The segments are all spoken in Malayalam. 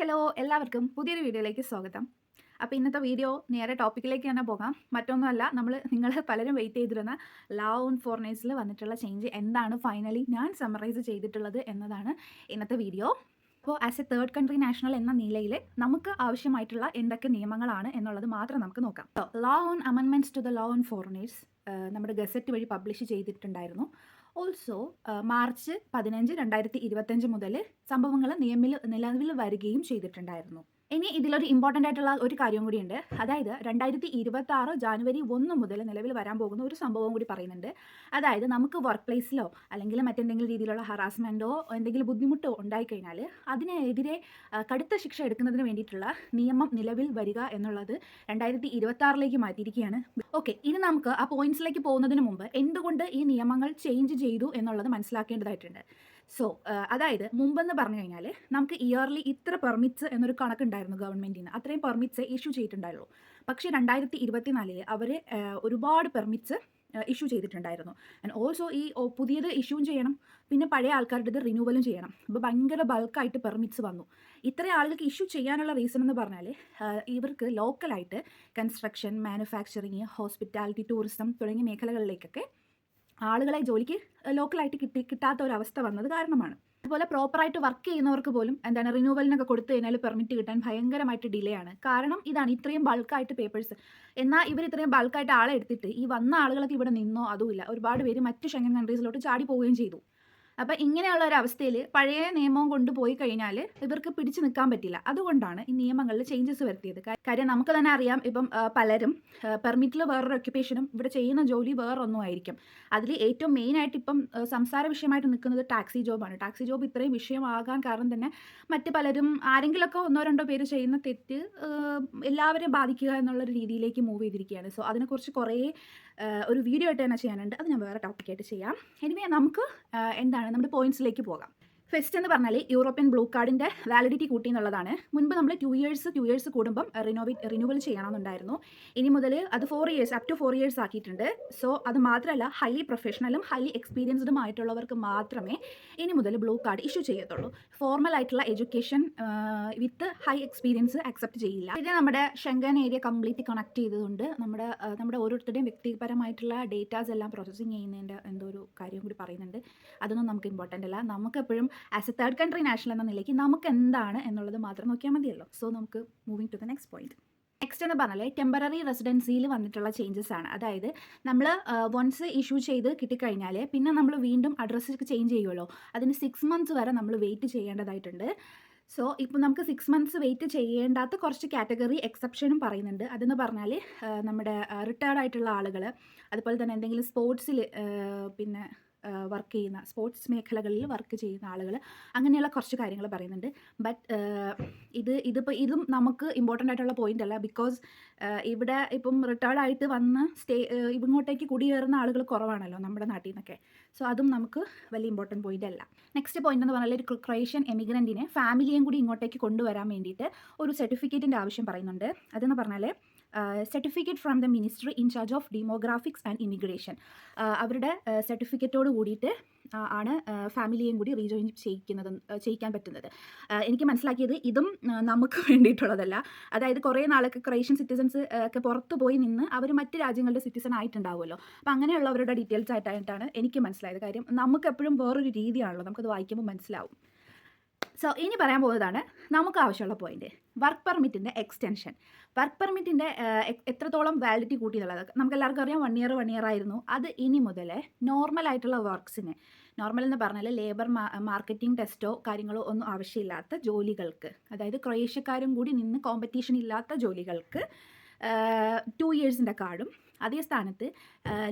ഹലോ എല്ലാവർക്കും പുതിയൊരു വീഡിയോയിലേക്ക് സ്വാഗതം. അപ്പോൾ ഇന്നത്തെ വീഡിയോ നേരെ ടോപ്പിക്കിലേക്ക് തന്നെ പോകാം. മറ്റൊന്നുമല്ല നമ്മൾ നിങ്ങൾ പലരും വെയിറ്റ് ചെയ്തിരുന്ന ലാ ഓൺ ഫോറിനേഴ്സിൽ വന്നിട്ടുള്ള ചേഞ്ച് എന്താണ് ഫൈനലി ഞാൻ സമ്മറൈസ് ചെയ്തിട്ടുള്ളത് എന്നതാണ് ഇന്നത്തെ വീഡിയോ. അപ്പോൾ as a third country national എന്ന നിലയിൽ നമുക്ക് ആവശ്യമായിട്ടുള്ള എന്തൊക്കെ നിയമങ്ങളാണ് എന്നുള്ളത് മാത്രം നമുക്ക് നോക്കാം. Law on അമെൻമെന്റ്സ് to the law on foreigners നമ്മുടെ ഗസറ്റ് വഴി പബ്ലിഷ് ചെയ്തിട്ടുണ്ടായിരുന്നു. ഓൾസോ മാർച്ച് പതിനഞ്ച് രണ്ടായിരത്തി ഇരുപത്തഞ്ച് മുതൽ സംഭവങ്ങൾ നിയമിൽ നിലവിൽ വരികയും ചെയ്തിട്ടുണ്ടായിരുന്നു. ഇനി ഇതിലൊരു ഇമ്പോർട്ടന്റ് ആയിട്ടുള്ള ഒരു കാര്യം കൂടിയുണ്ട്. അതായത് രണ്ടായിരത്തി ഇരുപത്തി ആറ് ജാനുവരി ഒന്ന് മുതൽ നിലവിൽ വരാൻ പോകുന്ന ഒരു സംഭവം കൂടി പറയുന്നുണ്ട്. അതായത് നമുക്ക് വർക്ക് പ്ലേസിലോ അല്ലെങ്കിൽ മറ്റെന്തെങ്കിലും രീതിയിലുള്ള ഹറാസ്മെന്റോ എന്തെങ്കിലും ബുദ്ധിമുട്ടോ ഉണ്ടായിക്കഴിഞ്ഞാൽ അതിനെതിരെ കടുത്ത ശിക്ഷ എടുക്കുന്നതിന് വേണ്ടിയിട്ടുള്ള നിയമം നിലവിൽ വരിക എന്നുള്ളത് രണ്ടായിരത്തി ഇരുപത്തി ആറിലേക്ക് മാറ്റിയിരിക്കുകയാണ്. ഓക്കെ ഇനി നമുക്ക് ആ പോയിന്റ്സിലേക്ക് പോകുന്നതിന് മുമ്പ് എന്തുകൊണ്ട് ഈ നിയമങ്ങൾ ചേഞ്ച് ചെയ്തു എന്നുള്ളത് മനസ്സിലാക്കേണ്ടതായിട്ടുണ്ട്. സോ അതായത് മുമ്പെന്ന് പറഞ്ഞു കഴിഞ്ഞാൽ നമുക്ക് ഇയർലി ഇത്ര പെർമിറ്റ്സ് എന്നൊരു കണക്കുണ്ടായിരുന്നു ഗവൺമെന്റിന് നിന്ന് അത്രയും പെർമിറ്റ്സ് ഇഷ്യൂ ചെയ്തിട്ടുണ്ടായിരുന്നു പക്ഷേ രണ്ടായിരത്തി ഇരുപത്തിനാലിൽ അവർ ഒരുപാട് പെർമിറ്റ്സ് ഇഷ്യൂ ചെയ്തിട്ടുണ്ടായിരുന്നു. ആൻഡ് ഓൾസോ ഈ പുതിയത് ഇഷ്യൂവും ചെയ്യണം. പിന്നെ പഴയ ആൾക്കാരുടെ ഇത് റിന്യൂവലും ചെയ്യണം. അപ്പോൾ ഭയങ്കര ബൾക്കായിട്ട് പെർമിറ്റ്സ് വന്നു. ഇത്രയും ആളുകൾക്ക് ഇഷ്യൂ ചെയ്യാനുള്ള റീസൺ എന്ന് പറഞ്ഞാൽ ഇവർക്ക് ലോക്കലായിട്ട് കൺസ്ട്രക്ഷൻ മാനുഫാക്ചറിങ് ഹോസ്പിറ്റാലിറ്റി ടൂറിസം തുടങ്ങിയ മേഖലകളിലേക്കൊക്കെ ആളുകളെ ജോലിക്ക് ലോക്കലായിട്ട് കിട്ടി കിട്ടാത്ത ഒരു അവസ്ഥ വന്നത് കാരണമാണ്. അതുപോലെ പ്രോപ്പറായിട്ട് വർക്ക് ചെയ്യുന്നവർക്ക് പോലും എന്താണ് റിന്യൂവലിനൊക്കെ കൊടുത്തു കഴിഞ്ഞാൽ പെർമിറ്റ് കിട്ടാൻ ഭയങ്കരമായിട്ട് ഡിലേ ആണ്. കാരണം ഇതാണ് ഇത്രയും ബൾക്കായിട്ട് പേപ്പേഴ്സ്. എന്നാൽ ഇവർ ഇത്രയും ബൾക്കായിട്ട് ആളെ എടുത്തിട്ട് ഈ വന്ന ആളുകളൊക്കെ ഇവിടെ നിന്നോ അതുമില്ല ഒരുപാട് പേര് മറ്റ് ഷെങ്കൻ കൺട്രീസിലോട്ട് ചാടി പോവുകയും ചെയ്തു. അപ്പോൾ ഇങ്ങനെയുള്ള ഒരു അവസ്ഥയിൽ പഴയ നിയമം കൊണ്ടുപോയി കഴിഞ്ഞാൽ ഇവർക്ക് പിടിച്ചു നിൽക്കാൻ പറ്റില്ല. അതുകൊണ്ടാണ് ഈ നിയമങ്ങളിൽ ചേഞ്ചസ് വരുത്തിയത്. കാര്യം നമുക്ക് തന്നെ അറിയാം ഇപ്പം പലരും പെർമിറ്റിൽ വേറൊരു ഒക്യുപ്പേഷനും ഇവിടെ ചെയ്യുന്ന ജോലി വേറൊന്നും ആയിരിക്കും. അതിൽ ഏറ്റവും മെയിനായിട്ട് ഇപ്പം സംസാര വിഷയമായിട്ട് നിൽക്കുന്നത് ടാക്സി ജോബാണ് ടാക്സി ജോബ് ഇത്രയും വിഷയമാകാൻ കാരണം തന്നെ മറ്റ് പലരും ആരെങ്കിലുമൊക്കെ ഒന്നോ രണ്ടോ പേര് ചെയ്യുന്ന തെറ്റ് എല്ലാവരെയും ബാധിക്കുക എന്നുള്ളൊരു രീതിയിലേക്ക് മൂവ് ചെയ്തിരിക്കുകയാണ്. സോ അതിനെക്കുറിച്ച് കുറേ ഒരു വീഡിയോ ആയിട്ട് തന്നെ ചെയ്യാനുണ്ട്. അത് ഞാൻ വേറെ ടോപ്പിക്കായിട്ട് ചെയ്യാം. എനിവേ നമുക്ക് എന്താണ് നമ്മുടെ പോയിന്റ്സിലേക്ക് പോകാം. ഫസ്റ്റ് എന്ന് പറഞ്ഞാൽ യൂറോപ്യൻ ബ്ലൂ കാർഡിന്റെ വാലിഡിറ്റി കൂട്ടി എന്നുള്ളതാണ് മുൻപ് നമ്മൾ ടു ഇയേഴ്സ് ടു ഇയേഴ്സ് കൂടുമ്പം റിനോവേറ്റ് റിന്യൂവൽ ചെയ്യണമെന്നുണ്ടായിരുന്നു ഇനി മുതൽ അത് four years up to four years ആക്കിയിട്ടുണ്ട്. സോ അത് മാത്രമല്ല ഹൈലി പ്രൊഫഷണലും ഹൈലി എക്സ്പീരിയൻസ്ഡും ആയിട്ടുള്ളവർക്ക് മാത്രമേ ഇനി മുതൽ ബ്ലൂ കാർഡ് ഇഷ്യൂ ചെയ്യത്തുള്ളൂ. ഫോർമൽ ആയിട്ടുള്ള education with high experience accept ചെയ്യില്ല. പിന്നെ നമ്മുടെ ഷെങ്കൻ ഏരിയ കംപ്ലീറ്റ് കണക്ട് ചെയ്തതുകൊണ്ട് നമ്മുടെ നമ്മുടെ ഓരോരുത്തരുടെയും വ്യക്തിപരമായിട്ടുള്ള ഡേറ്റാസ് എല്ലാം പ്രോസസ്സിങ് ചെയ്യുന്നതിന്റെ എന്തോ ഒരു കാര്യം കൂടി പറയുന്നുണ്ട്. അതൊന്നും നമുക്ക് ഇമ്പോർട്ടന്റ് അല്ല. നമുക്ക് എപ്പോഴും as a third country national എന്ന നിലയ്ക്ക് നമുക്ക് എന്താണ് എന്നുള്ളത് മാത്രം നോക്കിയാൽ മതിയല്ലോ. സോ നമുക്ക് moving to the next point next എന്ന് പറഞ്ഞാൽ ടെമ്പററി റെസിഡൻസിയിൽ വന്നിട്ടുള്ള ചേഞ്ചസ് ആണ്. അതായത് നമ്മൾ വൺസ് ഇഷ്യൂ ചെയ്ത് കിട്ടിക്കഴിഞ്ഞാൽ പിന്നെ നമ്മൾ വീണ്ടും അഡ്രസ്സ് ചേഞ്ച് ചെയ്യുമല്ലോ അതിന് സിക്സ് മന്ത്സ് വരെ നമ്മൾ വെയിറ്റ് ചെയ്യേണ്ടതായിട്ടുണ്ട്. സോ ഇപ്പോൾ നമുക്ക് സിക്സ് മന്ത്സ് വെയിറ്റ് ചെയ്യേണ്ടാത്ത കുറച്ച് കാറ്റഗറി എക്സെപ്ഷനും പറയുന്നുണ്ട്. അതെന്ന് പറഞ്ഞാൽ നമ്മുടെ റിട്ടയർഡ് ആയിട്ടുള്ള ആളുകൾ അതുപോലെ തന്നെ എന്തെങ്കിലും സ്പോർട്സിൽ പിന്നെ വർക്ക് ചെയ്യുന്ന സ്പോർട്സ് മേഖലകളിൽ വർക്ക് ചെയ്യുന്ന ആളുകൾ അങ്ങനെയുള്ള കുറച്ച് കാര്യങ്ങൾ പറയുന്നുണ്ട്. ബട്ട് ഇത് ഇതിപ്പോൾ ഇതും നമുക്ക് ഇമ്പോർട്ടന്റ് ആയിട്ടുള്ള പോയിന്റ് അല്ല. ബിക്കോസ് ഇവിടെ ഇപ്പം റിട്ടയർഡ് ആയിട്ട് വന്ന് സ്റ്റേ ഇങ്ങോട്ടേക്ക് കുടിയേറുന്ന ആളുകൾ കുറവാണല്ലോ നമ്മുടെ നാട്ടിൽ നിന്നൊക്കെ സോ അതും നമുക്ക് വലിയ ഇമ്പോർട്ടന്റ് പോയിന്റ് അല്ല. നെക്സ്റ്റ് പോയിന്റ് എന്ന് പറഞ്ഞാൽ ഒരു ക്രൊയേഷ്യൻ എമിഗ്രന്റിനെ ഫാമിലിയും കൂടി ഇങ്ങോട്ടേക്ക് കൊണ്ടുവരാൻ വേണ്ടിയിട്ട് ഒരു സർട്ടിഫിക്കറ്റിന്റെ ആവശ്യം പറയുന്നുണ്ട്. അതെന്ന് പറഞ്ഞാൽ certificate from the ministry in charge of demographics and immigration അവരുടെ സർട്ടിഫിക്കറ്റോട് കൂടിയിട്ട് ആണ് ഫാമിലിയെയും കൂടി റീജോയിൻ ചെയ്യിക്കുന്നത് ചെയ്യിക്കാൻ പറ്റുന്നത്. എനിക്ക് മനസ്സിലാക്കിയത് ഇതും നമുക്ക് വേണ്ടിയിട്ടുള്ളതല്ല. അതായത് കുറേ നാളൊക്കെ ക്രൊയേഷ്യൻ സിറ്റിസൻസ് ഒക്കെ പുറത്ത് പോയി നിന്ന് അവർ മറ്റ് രാജ്യങ്ങളുടെ സിറ്റിസൺ ആയിട്ടുണ്ടാവുമല്ലോ. അപ്പോൾ അങ്ങനെയുള്ളവരുടെ ഡീറ്റെയിൽസ് ആയിട്ടായിട്ടാണ് എനിക്ക് മനസ്സിലായത് കാര്യം. നമുക്ക് എപ്പോഴും വേറൊരു രീതിയാണല്ലോ നമുക്കത് വായിക്കുമ്പോൾ മനസ്സിലാവും. സോ ഇനി പറയാൻ പോകുന്നതാണ് നമുക്ക് ആവശ്യമുള്ള പോയിന്റ് വർക്ക് പെർമിറ്റിന്റെ എക്സ്റ്റൻഷൻ വർക്ക് പെർമിറ്റിന്റെ എത്രത്തോളം വാലിഡിറ്റി കൂട്ടി എന്നുള്ളത്. നമുക്ക് എല്ലാവർക്കും അറിയാം വൺ ഇയർ വൺ ഇയർ ആയിരുന്നു. അത് ഇനി മുതൽ നോർമൽ ആയിട്ടുള്ള വർക്ക്സിന് നോർമൽ എന്ന് പറഞ്ഞാൽ ലേബർ മാർക്കറ്റിംഗ് ടെസ്റ്റോ കാര്യങ്ങളോ ഒന്നും ആവശ്യമില്ലാത്ത ജോലികൾക്ക് അതായത് ക്രൊയേഷ്യക്കാരും കൂടി നിന്ന് കോമ്പറ്റീഷൻ ഇല്ലാത്ത ജോലികൾക്ക് ടു ഇയേഴ്സിന്റെ കാർഡും അതേ സ്ഥാനത്ത്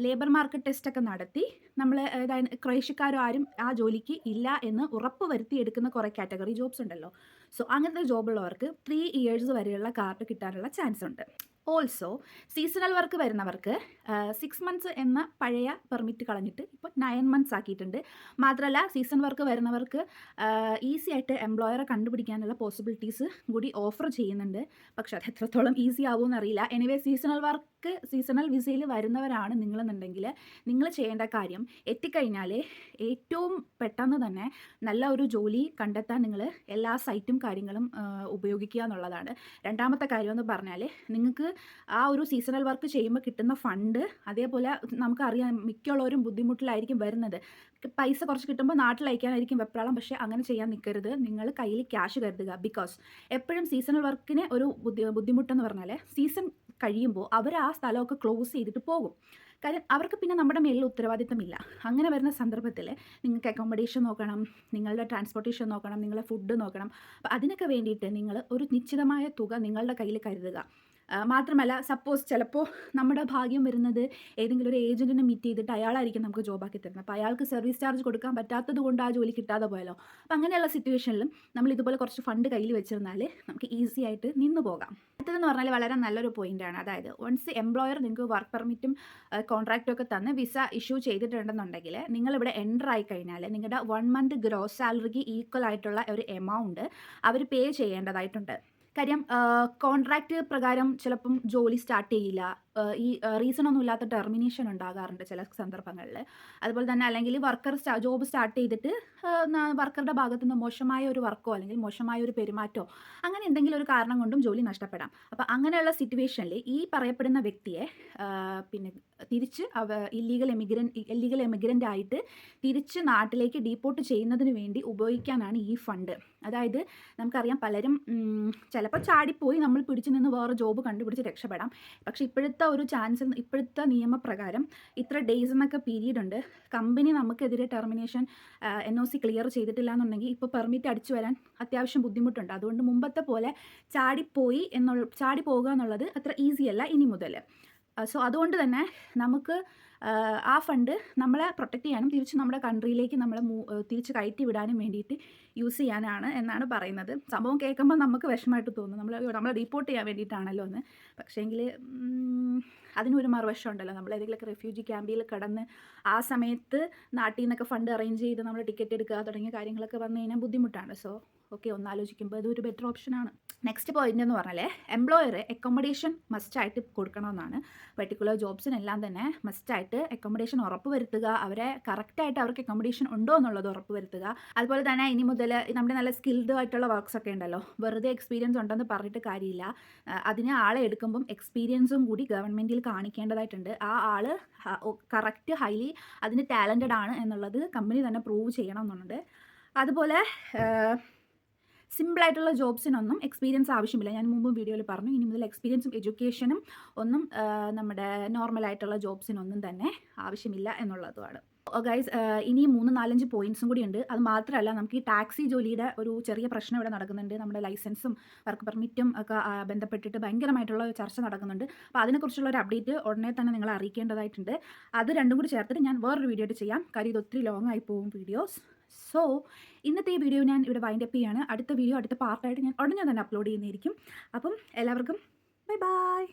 ലേബർ മാർക്കറ്റ് ടെസ്റ്റൊക്കെ നടത്തി നമ്മൾ ക്രൊയേഷ്യക്കാരും ആരും ആ ജോലിക്ക് ഇല്ല എന്ന് ഉറപ്പ് വരുത്തി എടുക്കുന്ന കുറേ കാറ്റഗറി ജോബ്സ് ഉണ്ടല്ലോ. സോ അങ്ങനത്തെ ജോബുള്ളവർക്ക് ത്രീ ഇയേഴ്സ് വരെയുള്ള കാർഡ് കിട്ടാനുള്ള ചാൻസ് ഉണ്ട്. ഓൾസോ സീസണൽ വർക്ക് വരുന്നവർക്ക് സിക്സ് മന്ത്സ് എന്ന പഴയ പെർമിറ്റ് കളഞ്ഞിട്ട് ഇപ്പോൾ നയൻ മന്ത്സ് ആക്കിയിട്ടുണ്ട്. മാത്രമല്ല സീസൺ വർക്ക് വരുന്നവർക്ക് ഈസി ആയിട്ട് എംപ്ലോയറെ കണ്ടുപിടിക്കാനുള്ള പോസിബിലിറ്റീസ് കൂടി ഓഫർ ചെയ്യുന്നുണ്ട്. പക്ഷെ അത് എത്രത്തോളം ഈസി ആവുമെന്ന് അറിയില്ല. Anyway seasonal work work seasonal വിസയിൽ വരുന്നവരാണ് നിങ്ങളെന്നുണ്ടെങ്കിൽ നിങ്ങൾ ചെയ്യേണ്ട കാര്യം എത്തിക്കഴിഞ്ഞാൽ ഏറ്റവും പെട്ടെന്ന് തന്നെ നല്ല ഒരു ജോലി കണ്ടെത്താൻ നിങ്ങൾ എല്ലാ സൈറ്റും കാര്യങ്ങളും ഉപയോഗിക്കുക എന്നുള്ളതാണ്. രണ്ടാമത്തെ കാര്യം എന്ന് പറഞ്ഞാൽ നിങ്ങൾക്ക് ആ ഒരു സീസണൽ വർക്ക് ചെയ്യുമ്പോൾ കിട്ടുന്ന ഫണ്ട് അതേപോലെ നമുക്കറിയാം മിക്കുള്ളവരും ബുദ്ധിമുട്ടിലായിരിക്കും വരുന്നത്. പൈസ കുറച്ച് കിട്ടുമ്പോൾ നാട്ടിൽ അയക്കാനായിരിക്കും വെപ്രാളം പക്ഷേ അങ്ങനെ ചെയ്യാൻ നിൽക്കരുത് നിങ്ങൾ കയ്യിൽ ക്യാഷ് കരുതുക. ബിക്കോസ് എപ്പോഴും സീസണൽ വർക്കിന് ഒരു ബുദ്ധി ബുദ്ധിമുട്ടെന്ന് പറഞ്ഞാൽ സീസൺ കഴിയുമ്പോൾ അവർ ആ സ്ഥലമൊക്കെ ക്ലോസ് ചെയ്തിട്ട് പോകും. കാര്യം അവർക്ക് പിന്നെ നമ്മുടെ മേലിൽ ഉത്തരവാദിത്തമില്ല. അങ്ങനെ വരുന്ന സന്ദർഭത്തിൽ നിങ്ങൾക്ക് അക്കോമഡേഷൻ നോക്കണം നിങ്ങളുടെ ട്രാൻസ്പോർട്ടേഷൻ നോക്കണം നിങ്ങളുടെ ഫുഡ് നോക്കണം. അപ്പോൾ അതിനൊക്കെ വേണ്ടിയിട്ട് നിങ്ങൾ ഒരു നിശ്ചിതമായ തുക നിങ്ങളുടെ കയ്യിൽ കരുതുക. ആ, മാത്രമല്ല സപ്പോസ് ചിലപ്പോൾ നമ്മുടെ ഭാഗ്യം വരുന്നത് ഏതെങ്കിലും ഒരു ഏജന്റിനെ മീറ്റ് ചെയ്തിട്ട് അയാളായിരിക്കും നമുക്ക് ജോബാക്കി തരുന്നത്. അപ്പോൾ അയാൾക്ക് സർവീസ് ചാർജ് കൊടുക്കാൻ പറ്റാത്തത് കൊണ്ട് ആ ജോലി കിട്ടാതെ പോയാലോ? അപ്പോൾ അങ്ങനെയുള്ള സിറ്റുവേഷനിലും നമ്മൾ ഇതുപോലെ കുറച്ച് ഫണ്ട് കയ്യിൽ വെച്ചിരുന്നാൽ നമുക്ക് ഈസി ആയിട്ട് നിന്ന് പോകാം. അടുത്തതെന്ന് പറഞ്ഞാൽ വളരെ നല്ലൊരു പോയിന്റ് ആണ്. അതായത് വൺസ് എംപ്ലോയർ നിങ്ങൾക്ക് വർക്ക് പെർമിറ്റും കോൺട്രാക്റ്റും ഒക്കെ തന്ന് വിസ ഇഷ്യൂ ചെയ്തിട്ടുണ്ടെന്നുണ്ടെങ്കിൽ നിങ്ങളിവിടെ എന്റർ ആയി കഴിഞ്ഞാൽ നിങ്ങളുടെ വൺ മന്ത് ഗ്രോസ് സാലറിക്ക് ഈക്വൽ ആയിട്ടുള്ള ഒരു എമൗണ്ട് അവർ പേ ചെയ്യേണ്ടതായിട്ടുണ്ട്. കാര്യം കോൺട്രാക്റ്റ് പ്രകാരം ചിലപ്പം ജോലി സ്റ്റാർട്ട് ചെയ്യില്ല. ഈ റീസൺ ഒന്നും ഇല്ലാത്ത ടെർമിനേഷൻ ഉണ്ടാകാറുണ്ട് ചില സന്ദർഭങ്ങളിൽ. അതുപോലെ തന്നെ അല്ലെങ്കിൽ വർക്കർ ജോബ് സ്റ്റാർട്ട് ചെയ്തിട്ട് വർക്കറുടെ ഭാഗത്തു നിന്ന് മോശമായ ഒരു വർക്കോ അല്ലെങ്കിൽ മോശമായ ഒരു പെരുമാറ്റമോ അങ്ങനെ എന്തെങ്കിലും ഒരു കാരണം കൊണ്ടും ജോലി നഷ്ടപ്പെടാം. അപ്പോൾ അങ്ങനെയുള്ള സിറ്റുവേഷനിൽ ഈ പറയപ്പെടുന്ന വ്യക്തിയെ പിന്നെ തിരിച്ച് അവ ഇല്ലീഗൽ എമിഗ്രൻ ഇല്ലീഗൽ എമിഗ്രന്റ് ആയിട്ട് തിരിച്ച് നാട്ടിലേക്ക് ഡീപ്പോർട്ട് ചെയ്യുന്നതിന് വേണ്ടി ഉപയോഗിക്കാനാണ് ഈ ഫണ്ട് അതായത് നമുക്കറിയാം പലരും ചിലപ്പോൾ ചാടിപ്പോയി നമ്മൾ പിടിച്ചു നിന്ന് വേറെ ജോബ് കണ്ടുപിടിച്ച് രക്ഷപ്പെടാം. പക്ഷേ ഇപ്പോഴത്തെ ഒരു ചാൻസ് ഇപ്പോഴത്തെ നിയമപ്രകാരം ഇത്ര ഡേയ്സ് എന്നൊക്കെ പീരീഡ് ഉണ്ട്. കമ്പനി നമുക്കെതിരെ termination N O C clear ചെയ്തിട്ടില്ല എന്നുണ്ടെങ്കിൽ ഇപ്പോൾ പെർമിറ്റ് അടിച്ചു വരാൻ അത്യാവശ്യം ബുദ്ധിമുട്ടുണ്ട്. അതുകൊണ്ട് മുമ്പത്തെ പോലെ ചാടിപ്പോയി എന്നുള്ള ചാടി പോകുക എന്നുള്ളത് അത്ര ഈസിയല്ല ഇനി മുതൽ സോ അതുകൊണ്ട് തന്നെ നമുക്ക് ആ, ഫണ്ട് നമ്മളെ പ്രൊട്ടക്റ്റ് ചെയ്യാനും തിരിച്ച് നമ്മുടെ കൺട്രിയിലേക്ക് നമ്മളെ മൂ- തിരിച്ച് കയറ്റി വിടാനും വേണ്ടിയിട്ട് യൂസ് ചെയ്യാനാണ് എന്നാണ് പറയുന്നത്. സംഭവം കേൾക്കുമ്പോൾ നമുക്ക് വിഷമമായിട്ട് തോന്നും. നമ്മൾ നമ്മളെ റിപ്പോർട്ട് ചെയ്യാൻ വേണ്ടിയിട്ടാണല്ലോ എന്ന്. പക്ഷേങ്കിൽ അതിനൊരു മറുവശം ഉണ്ടല്ലോ. നമ്മൾ ഏതെങ്കിലുമൊക്കെ റെഫ്യൂജി ക്യാമ്പിൽ കിടന്ന് ആ സമയത്ത് നാട്ടിൽ നിന്നൊക്കെ ഫണ്ട് അറേഞ്ച് ചെയ്ത് നമ്മൾ ടിക്കറ്റ് എടുക്കുക തുടങ്ങിയ കാര്യങ്ങളൊക്കെ വന്നു കഴിഞ്ഞാൽ ബുദ്ധിമുട്ടാണ്. സോ ഓക്കെ ഒന്നാലോചിക്കുമ്പോൾ അതൊരു ബെറ്റർ ഓപ്ഷനാണ് നെക്സ്റ്റ് പോയിന്റ് എന്ന് പറഞ്ഞാൽ എംപ്ലോയർ അക്കോമഡേഷൻ മസ്റ്റായിട്ട് കൊടുക്കണമെന്നാണ്. പെർട്ടിക്കുലർ ജോബ്സിനെല്ലാം തന്നെ മസ്റ്റായിട്ട് അക്കോമഡേഷൻ ഉറപ്പ് വരുത്തുക അവരെ കറക്റ്റായിട്ട് അവർക്ക് അക്കോമഡേഷൻ ഉണ്ടോ എന്നുള്ളത് ഉറപ്പ് വരുത്തുക. അതുപോലെ തന്നെ ഇനി മുതൽ നമ്മുടെ നല്ല സ്കിൽഡ് ആയിട്ടുള്ള വർക്ക്സ് ഒക്കെ ഉണ്ടല്ലോ. വെറുതെ എക്സ്പീരിയൻസ് ഉണ്ടെന്ന് പറഞ്ഞിട്ട് കാര്യമില്ല. അതിനെ ആളെ എടുക്കുമ്പം എക്സ്പീരിയൻസും കൂടി ഗവൺമെന്റിൽ കാണിക്കേണ്ടതായിട്ടുണ്ട്. ആ ആൾ കറക്റ്റ് ഹൈലി അതിന് ടാലന്റഡ് ആണ് എന്നുള്ളത് കമ്പനി തന്നെ പ്രൂവ് ചെയ്യണം എന്നുണ്ട്. അതുപോലെ സിമ്പിളായിട്ടുള്ള ജോബ്സിനൊന്നും എക്സ്പീരിയൻസ് ആവശ്യമില്ല. ഞാൻ മുമ്പ് വീഡിയോയിൽ പറഞ്ഞു. ഇനി മുതൽ എക്സ്പീരിയൻസും എഡ്യൂക്കേഷനും ഒന്നും നമ്മുടെ നോർമലായിട്ടുള്ള ജോബ്സിനൊന്നും തന്നെ ആവശ്യമില്ല എന്നുള്ളതുമാണ്. ഗൈസ് ഇനി മൂന്ന് നാലഞ്ച് പോയിന്റ്സും കൂടി ഉണ്ട്. അത് മാത്രമല്ല നമുക്ക് ഈ ടാക്സി ജോലിയുടെ ഒരു ചെറിയ പ്രശ്നം ഇവിടെ നടക്കുന്നുണ്ട്. നമ്മുടെ ലൈസൻസും വർക്ക് പെർമിറ്റും ഒക്കെ ബന്ധപ്പെട്ടിട്ട് ഭയങ്കരമായിട്ടുള്ള ചർച്ച നടക്കുന്നുണ്ട്. അപ്പോൾ അതിനെക്കുറിച്ചുള്ള ഒരു അപ്ഡേറ്റ് ഉടനെ തന്നെ നിങ്ങൾ അറിയിക്കേണ്ടതായിട്ടുണ്ട്. അത് രണ്ടും കൂടി ചേർത്തിട്ട് ഞാൻ വേറൊരു വീഡിയോ ആയിട്ട് ചെയ്യാം. കാര്യം ഇത് ഒത്തിരി ലോങ് ആയി പോകും വീഡിയോസ് സോ ഇന്നത്തെ ഈ വീഡിയോ ഞാൻ ഇവിടെ വൈൻഡപ്പ് ചെയ്യാണ്. അടുത്ത വീഡിയോ അടുത്ത പാർട്ടായിട്ട് ഞാൻ ഉടനെ തന്നെ അപ്ലോഡ് ചെയ്യുന്നതായിരിക്കും. അപ്പം എല്ലാവർക്കും ബൈ ബൈ